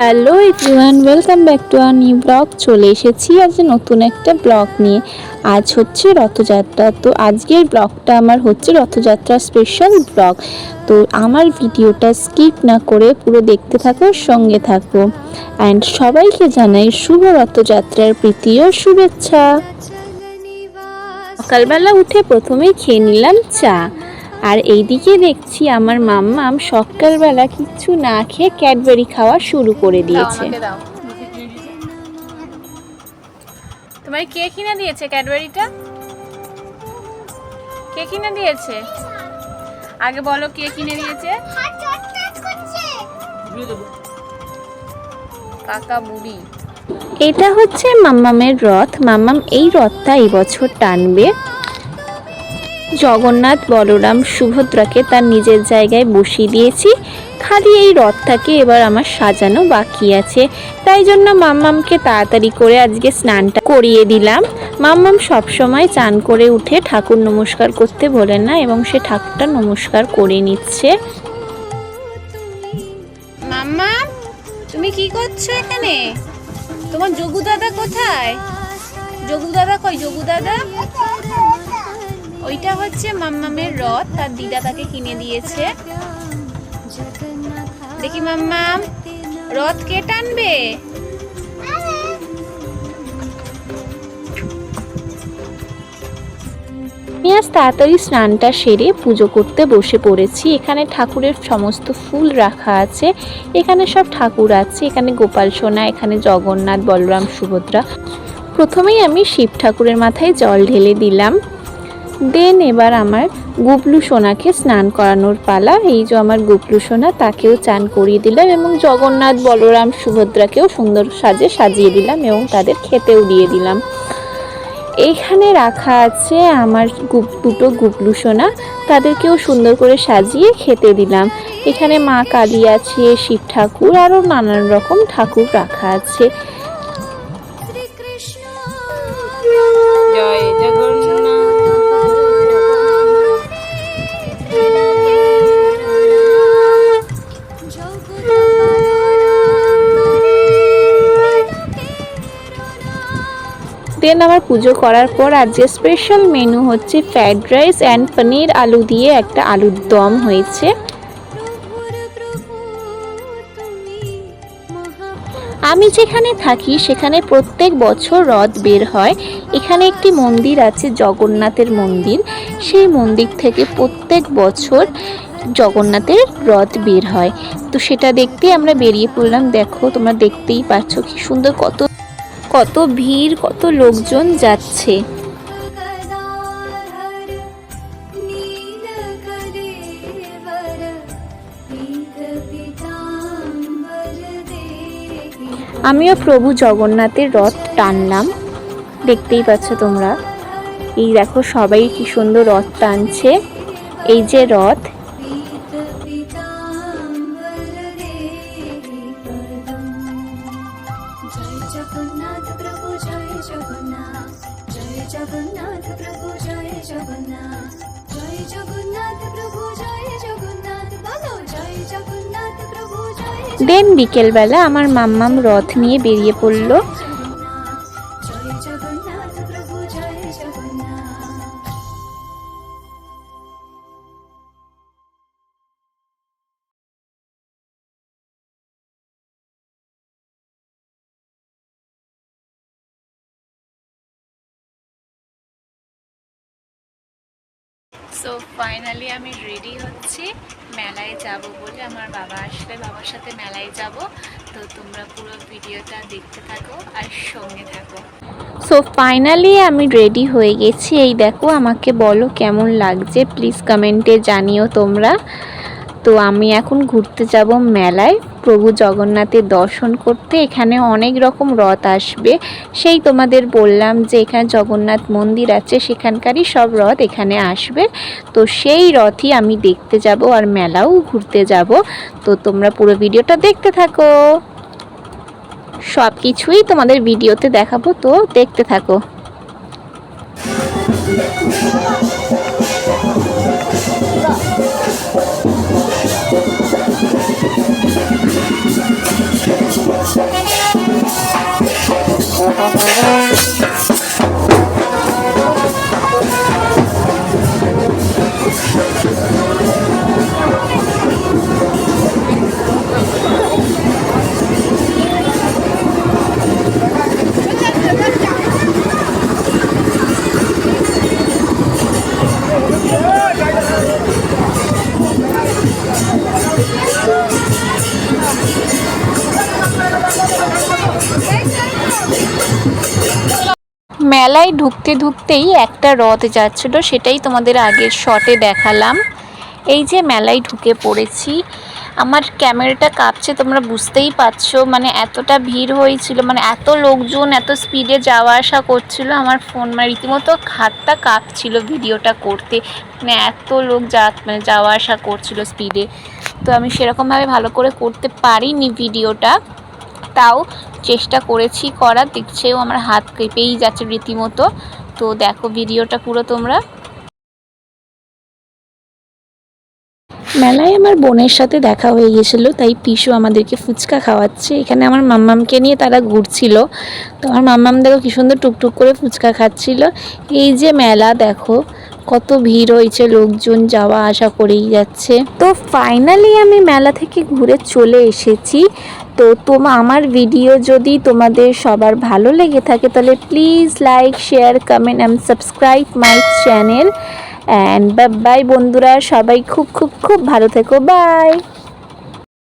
Hello everyone welcome back to our new blog চলে এসেছি আজ নতুন একটা ব্লগ নিয়ে। আজ হচ্ছে রথযাত্রা। তো আজকের ব্লগটা আমার হচ্ছে রথযাত্রা স্পেশাল ব্লগ তো আমার ভিডিওটা স্কিপ না করে পুরো দেখতে থাকো, সঙ্গে থাকো। অ্যান্ড সবাইকে জানাই শুভ রথযাত্রার প্রীতি ও শুভেচ্ছা। সকালবেলা উঠে প্রথমেই খেয়ে নিলাম চা। আর এইদিকে দেখছি আমার মাম্মাম সকালবেলা কিচ্ছু না খেয়ে ক্যাডবেরি খাওয়া শুরু করে দিয়েছে। তোমার কে কিনে দিয়েছে ক্যাডবেরিটা? কে কিনে দিয়েছে? আগে বলো কে কিনে দিয়েছে। কাকা বুড়ি এটা হচ্ছে মাম্মামের রথ। মাম্মাম এই রথটা এই বছর টানবে। জগন্নাথ বলরাম সুভদ্রাকে তার নিজের জায়গায় বসিয়ে দিয়েছি। খালি এই রথটাকে এবার আমার সাজানো বাকি আছে। তাই জন্য মাম্মামকে তাড়াতাড়ি করে আজকে স্নানটা করিয়ে দিলাম। মাম্মাম সবসময় চান করে উঠে ঠাকুর নমস্কার করতে বলেন না এবং সে ঠাকুরটা নমস্কার করে নিচ্ছে। মাম্মা, তুমি কি করছ এখানে? তোমার যোগু দাদা কোথায়? যোগু দাদা কই? যোগু দাদা? ওইটা হচ্ছে মাম্মামের রথ, তার দিদা তাকে কিনে দিয়েছে। দেখি মাম্মাম, রথ কে টানবে? আজ তাড়াতাড়ি স্নানটা সেরে পুজো করতে বসে পড়েছি। এখানে ঠাকুরের সমস্ত ফুল রাখা আছে। এখানে সব ঠাকুর আছে। এখানে গোপাল সোনা, এখানে জগন্নাথ, বলরাম, সুভদ্রা। প্রথমেই আমি শিব ঠাকুরের মাথায় জল ঢেলে দিলাম। দেন এবার আমার গুবলু সোনাকে স্নান করানোর পালা। এই যে আমার গুবলু সোনা, তাকেও চান করিয়ে দিলাম এবং জগন্নাথ বলরাম সুভদ্রাকেও সুন্দর সাজে সাজিয়ে দিলাম এবং তাদের খেতেও দিয়ে দিলাম। এইখানে রাখা আছে আমার গুপ- দুটো গুবলু সোনা। তাদেরকেও সুন্দর করে সাজিয়ে খেতে দিলাম। এখানে মা কালী আছে, শিব ঠাকুর, আরও নানান রকম ঠাকুর রাখা আছে। দেন আমার পুজো করার পর আজকে স্পেশাল মেনু হচ্ছে ফ্রাইড রাইস অ্যান্ড পনির আলু দিয়ে একটা আলুর দম হয়েছে। আমি যেখানে থাকি সেখানে প্রত্যেক বছর রথ বের হয়। এখানে একটি মন্দির আছে, জগন্নাথের মন্দির। সেই মন্দির থেকে প্রত্যেক বছর জগন্নাথের রথ বের হয়। তো সেটা দেখতে আমরা বেরিয়ে পড়লাম। দেখো, তোমরা দেখতেই পাচ্ছ কি সুন্দর কত কত ভিড়, কত লোকজন যাচ্ছে। আমিও প্রভু জগন্নাথের রথ টানলাম। দেখতেই পাচ্ছ তোমরা। এই দেখো সবাই কি সুন্দর রথ টানছে। এই যে রথ জগন্নাথ প্রভু, জয় জগন্নাথ। জয় জগন্নাথ প্রভু, জয় জগন্নাথ। বলো, জয় জগন্নাথ প্রভু, জয় দেন বিকেলবেলা আমার মাম্মাম রথ নিয়ে বেরিয়ে পড়ল। সো ফাইনালি আমি রেডি হচ্ছি। মেলায় যাব বলে আমার বাবা আসলে বাবার সাথে মেলায় যাব। তো তোমরা পুরো ভিডিওটা দেখতে থাকো আর সঙ্গে থাকো। সো ফাইনালি আমি রেডি হয়ে গেছি। এই দেখো, আমাকে বলো কেমন লাগছে? প্লিজ কমেন্টে জানিও তোমরা। তো আমি এখন ঘুরতে যাব মেলায়। প্রভু জগন্নাথের দর্শন করতে এখানে অনেক রকম রথ আসবে। সেই তোমাদের বললাম যে এখানে জগন্নাথ মন্দির আছে, সেখানকারই সব রথ এখানে আসবে। তো সেই রথই আমি দেখতে যাব আর মেলাও ঘুরতে যাব। তো তোমরা পুরো ভিডিওটা দেখতে থাকো। সব কিছুই তোমাদের ভিডিওতে দেখাবো, তো দেখতে থাকো। Música মেলায় ঢুকতে ঢুকতেই একটা রথ যাচ্ছিল, সেটাই তোমাদের আগের শটে দেখালাম। এই যে মেলায় ঢুকে পড়েছি, আমার ক্যামেরাটা কাঁপছে, তোমরা বুঝতেই পারছ মানে এতটা ভিড় হয়েছিল মানে এত লোকজন, এত স্পিডে যাওয়া আসা করছিল, আমার ফোন মানে রীতিমতো হাতটা কাঁপছিল ভিডিওটা করতে মানে এত লোক যা মানে যাওয়া আসা করছিল স্পিডে তো আমি সেরকমভাবে ভালো করে করতে পারিনি ভিডিওটা তাও চেষ্টা করেছি করার। দেখছেও আমার হাত কেঁপেই যাচ্ছে রীতিমতো। তো দেখো ভিডিওটা পুরো তোমরা। মেলায় আমার বোনের সাথে দেখা হয়ে গেছিল তাই পিসু আমাদেরকে ফুচকা খাওয়াচ্ছে। এখানে আমার মাম্মামকে নিয়ে তারা ঘুরছিল। তো আমার মাম্মাম দেখো কি সুন্দর টুকটুক করে ফুচকা খাচ্ছিল। এই যে মেলা দেখো কত ভিড় হয়েছে লোকজন যাওয়া আসা করেই যাচ্ছে। তো ফাইনালি আমি মেলা থেকে ঘুরে চলে এসেছি। তো তোমা, আমার ভিডিও যদি তোমাদের সবার ভালো লেগে থাকে, তাহলে please like share comment and subscribe my channel and bye বন্ধুরা, সবাই খুব খুব খুব ভালো থেকো। বাই